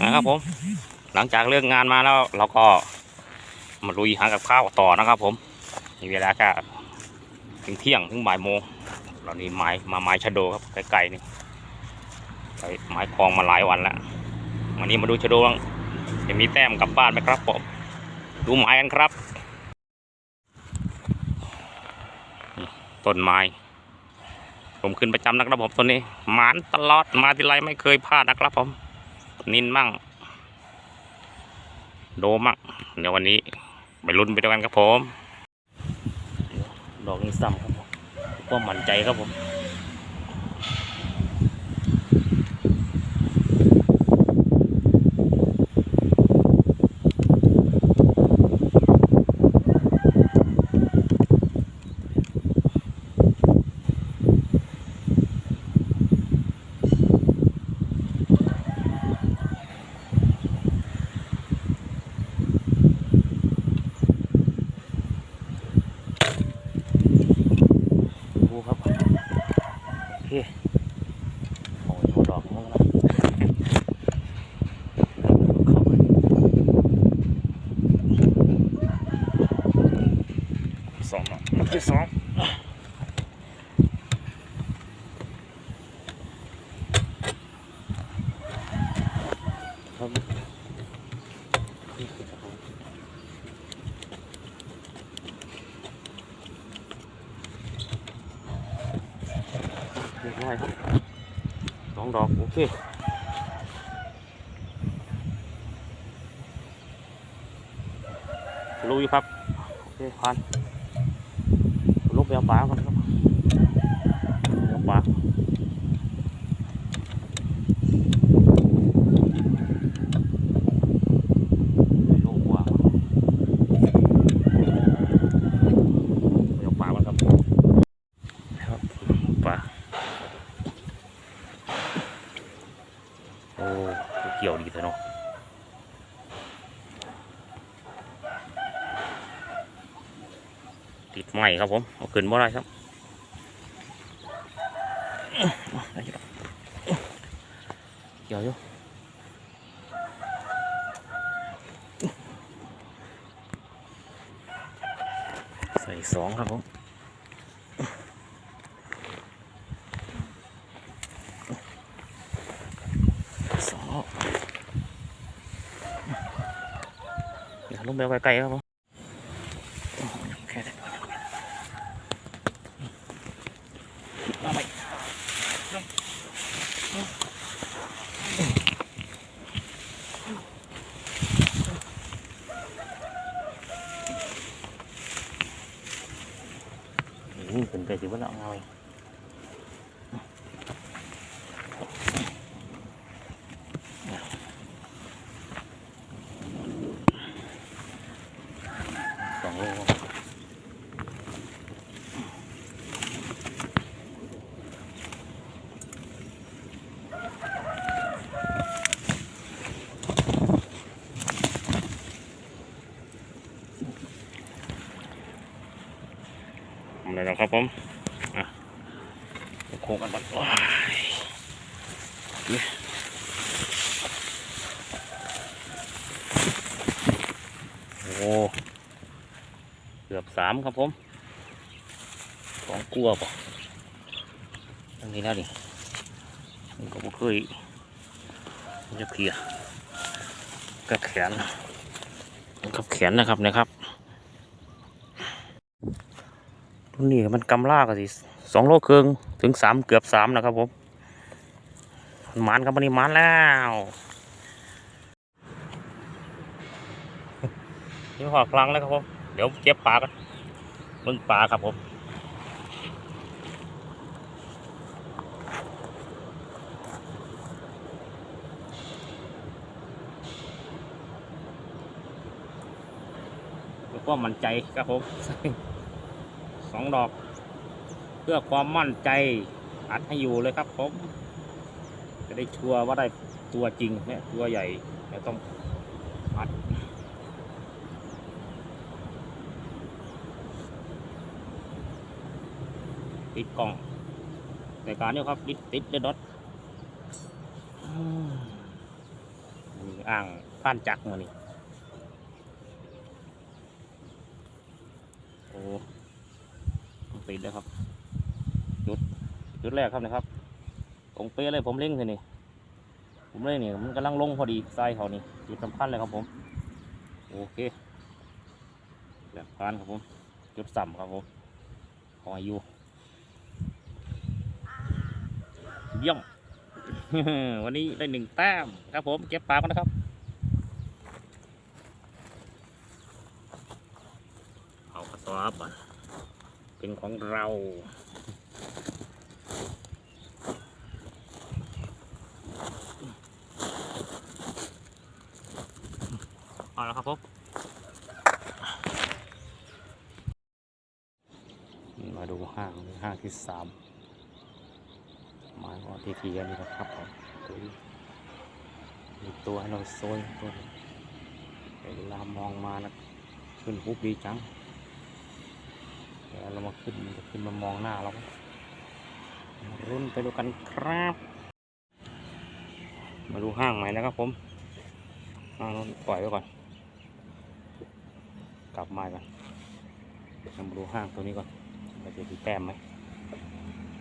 นะครับผม หลังจากเลิกงานมาแล้วเราก็มาลุยหากับข้าวต่อนะครับ ผมมีเวลาแค่ถึงเที่ยงถึงบ่ายโมงเรานี่ไม้มาไม้ชะโดครับไกลๆนี่ไปไม้คลองมาหลายวันแล้ววันนี้มาดูชะโดบ้างจะมีแต้มกลับบ้านไหมครับผมดูไม้กันครับ ต้นไม้ผมขึ้นประจำนะครับผมต้นนี้หมานตลอดมาทีไรไม่เคยพลาดนะครับผม นินมั่ง โดมั่งเดี๋ยววันนี้ไปลุ้นไปด้วยกันครับผม ดอกนี้ซ้ำครับผมก็มั่นใจครับผมดูครับโอเคโอ้ยเอาดอกมั้งนะเข้าไปสองดอกนับที่สองครับนี่คือครับผม เรียบร้อยครับส องดอกโอเครู้อยู่ครับโอเคพันลบไปเอาปลาก่อนครับเอาปลาไม่รู้ว่าเอาปลาก่อนครับนะครับปลา โอ้เกี่ยวดีแต่เนาะ ติดไหม่ครับผมเอาขึ้นบ่ได้ครับเกี่ยวอยู่ใส่สองครับผมสองอย่าลงไปเอาไกลๆครับผมแค่นี้มาไปนี่ เป็นไปสิว่าเโค้งกันก่อนว้ายนี่โอ้เกือบสามครับผมสองกลัวป่ะอันนี้แล้วนี่มันก็บ่เคยจะเพียกับแขนกับแขนนะครับนะครับรุ่นนี้มันกำลากสิสองโลครึ่ง ถึงสามเกือบสามนะครับผมมันมันครับวันนี้มันแล้วนี่หอดคลังแล้วครับผมเดี๋ยวเก็บปลากันมึงปลาครับผมแล้วก็มั่นใจครับผมสองดอก เพื่อความมั่นใจอัดให้อยู่เลยครับผมจะได้ชัวร์ว่าได้ตัวจริงเนี่ยตัวใหญ่แต่ต้องอัดติดกล่องในการนี้ครับติดติดเดดดอทอืมอ่างผ่านจักมานี่โอ้ติดแล้วครับ จุดแรกครับนะครับตรงเป๊ะเลยผมเล่งเลยนี่ผมเล่งนี่มันกำลังลงพอดีไส้เขานี่จุดสำคัญเลยครับผมโอเคแบบพานครับผมจุดสั่มครับผมขออยุเยี่ยมวันนี้ได้หนึ่งแต้มครับผมเก็บปลากันนะครับเอากระสอบเป็นของเรา ครับผมมาดูห้างห้างที่สามมายว่าทีทีอันนี้นะครับผมมีตัวให้เราโซยตัวเวลามองมานะขึ้นปุ๊บดีจังเดี๋ยวเรามาขึ้นจะขึ้นมามองหน้าเรารุ่นไปดูกันครับ มาดูห้างใหม่นะครับผมห้างนู้นปล่อยไว้ก่อน กลับมากันมาดูห้างตัวนี้ก่อนว่าจะมีแต้มไหม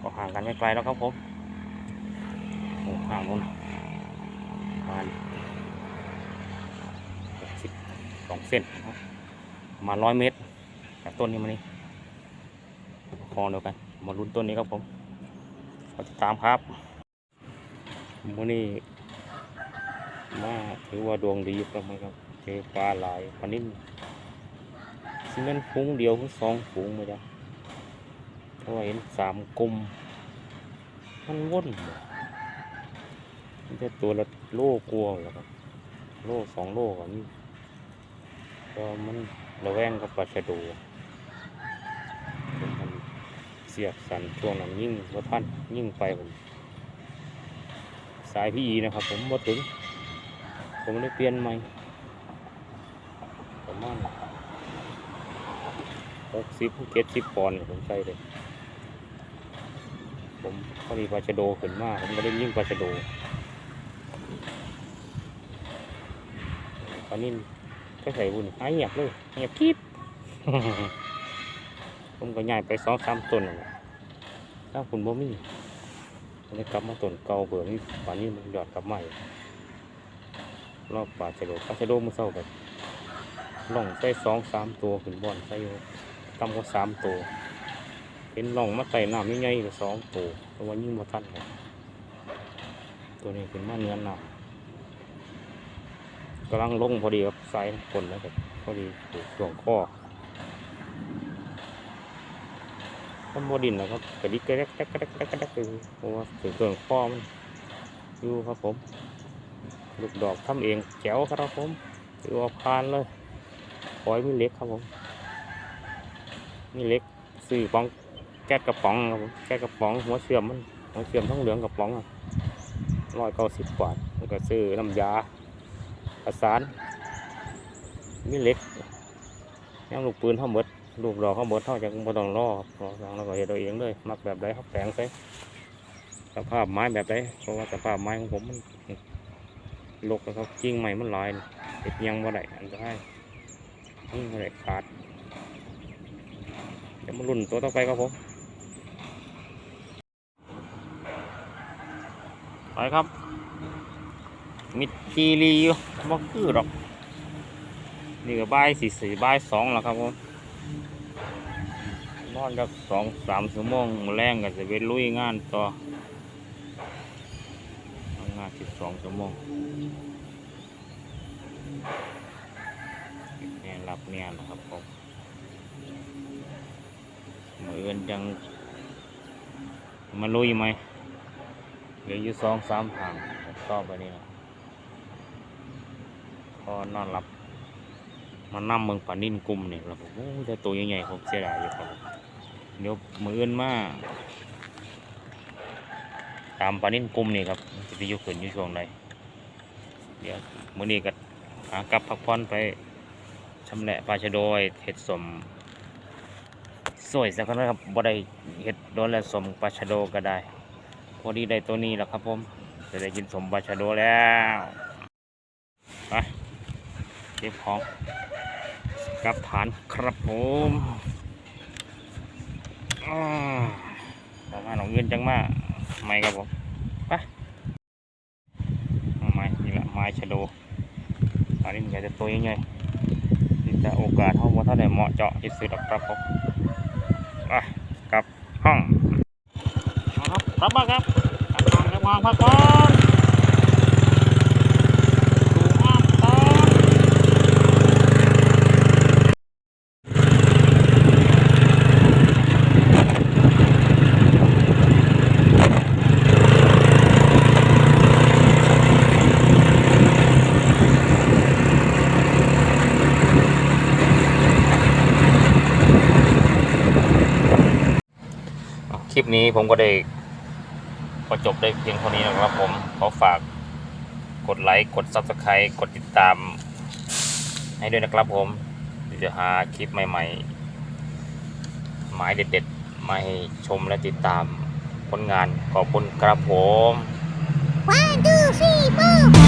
ก็ห่างกันไม่ไกลแล้วครับผมโอ้ห่างนู้นประมาณหกสิบสองเส้นประมาร้อยเมตรจากต้นนี้มานี่คลองเดียวกัน มาลุ้นต้นนี้ครับผมก็ติดตามครับวันนี้มาถือว่าดวงดีครับมันครับเจอปลาหลายปลานิ่ม สิแมันฝูงเดียวคือสองฝูงมาจ้ะเพราะว่าเห็นสามกลุ่มมันว่นบ่มันจะตัวละโลกลัวเหรอครับ โลสองโลกับนี่ก็มันระแวงกับปลาชะโดูมันเสียบสันช่วงนั้นยิ่งว่าท่านยิ่งไปผมสายพี่อีนะครับผมมาถึง ผมได้เปลี่ยนใหม่ประมาณ หกสิบเจ็ดสิบปอนด์ผมใส่เลย ผมพอดีปลาชะโดขึ้นมาก ผมก็ได้ยิ่งปลาชะโดตอนนี้ก็ใส่บุญหายเงียบเลยเงียบคิบผมก็ย้ายไปสองสามต้นนั่นแหละถ้าคุณบ่มีผมได้กลับมาต้นเก่าเผื่อมีป่านนี้มันหยอดกลับใหม่รอบปลาชะโดปลาชะโดมันเศร้าแบบล่องใส่สองสามตัวขึ้นบอนใส่อยู่ ต่ำกว่าสามตัวเป็นหล่องมาไต่น้ำใหญ่ๆกับสองตัวแต่ว่ายิ่งมาทันครับตัวนี้เป็นมาเนื้อหนากำลังลงพอดีครับไซสายคนแล้วครับพอดีถูกช่วงข้อมันบดินนะครับกระดิกกระแดกกระแดกกระแดกกระแดกกระแดกอยู่เพราะว่าถึงช่วงข้อมันอยู่ครับผมลูกดอกทำเองแจ๋วครับผมถือว่าพานเลยปล่อยไม่เล็กครับผม นี่เล็กซื้อป๋องแก๊สกระป๋องครับผมแก๊สกระป๋องหัวเสื่อมมันหัวเสื่อมทั้งเหลืองกระป๋องร้อยเก้าสิบบาทแล้วก็ซื้อน้ำยาประสานมีเล็กยังลูกปืนเข้าหมดลูกดอกเข้าหมดเท่าจากบ่ต้องรอครับรอสั่งแล้วก็เฮ็ดเอาเองเลยมักแบบใดเขาแปลงใส่สภาพไม้แบบใดเพราะว่าสภาพไม้ของผมมันลกแล้วครับกิ่งใหม่มันลายเฮ็ดยังบ่ได้อันตรายยิ่งบ่ได้ขาด เดี๋ยวมาลุ้นตัวต่อไปครับผมไปครับมิดจีรีอยู่บ่คือหรอก นี่ก็บ่ายสี่สี่บ่ายสองแล้วครับผมนอนจากสองสามชั่วโมงแรงก็จะไปลุยงานต่อทำงานสิบสองชั่วโมงเนี่ยรับเนี่ยนะครับผม มืออนยังมาลุยไหมเหลืออยู่สองสามทางต่อไปนี่นะพอนอนหลับมานั่งเมืองปานินกลุ่มเนี่ยแล้วผมโอ้ยแต่ตัวใหญ่ๆผมเสียดายอยู่ครับเดี๋ยวมืออื่นมาตามปานินกลุ่มนี่ครับจะไปอยู่ขึ้นอยู่ช่วงใดเดี๋ยวมื้อนี้ก็หากลับพักผ่อนไปชำแหละปลาชะโดยเห็ดสม สวยสักนะครับบ่ได้เห็ดโดนแล้วสมปลาชะโดก็ได้พอดีได้ตัวนี้แหละครับผมจะได้กินสมปลาชะโดแล้วไปเก็บของกับฐานครับผมอ่าประมาณของเงินจังมากไม่ครับผมไปเอาไม้นี่แหละไม้ชะโดอันนี้มันจะตัวใหญ่ๆนี่แต่โอกาสเขาว่าถ้าได้เหมาะเจาะที่สุดครับผม ห้องครับรับมาครับวางกลับห้องพักผ่อน นี้ผมก็ได้ก็จบได้เพียงเท่านี้นะครับผมขอฝากกดไลค์กดซับสไครต์กดติดตาม ให้ด้วยนะครับผมจะหาคลิปใหม่ๆ หมายเด็ดๆมาให้ชมและติดตามผลงานขอบคุณครับผม One two three four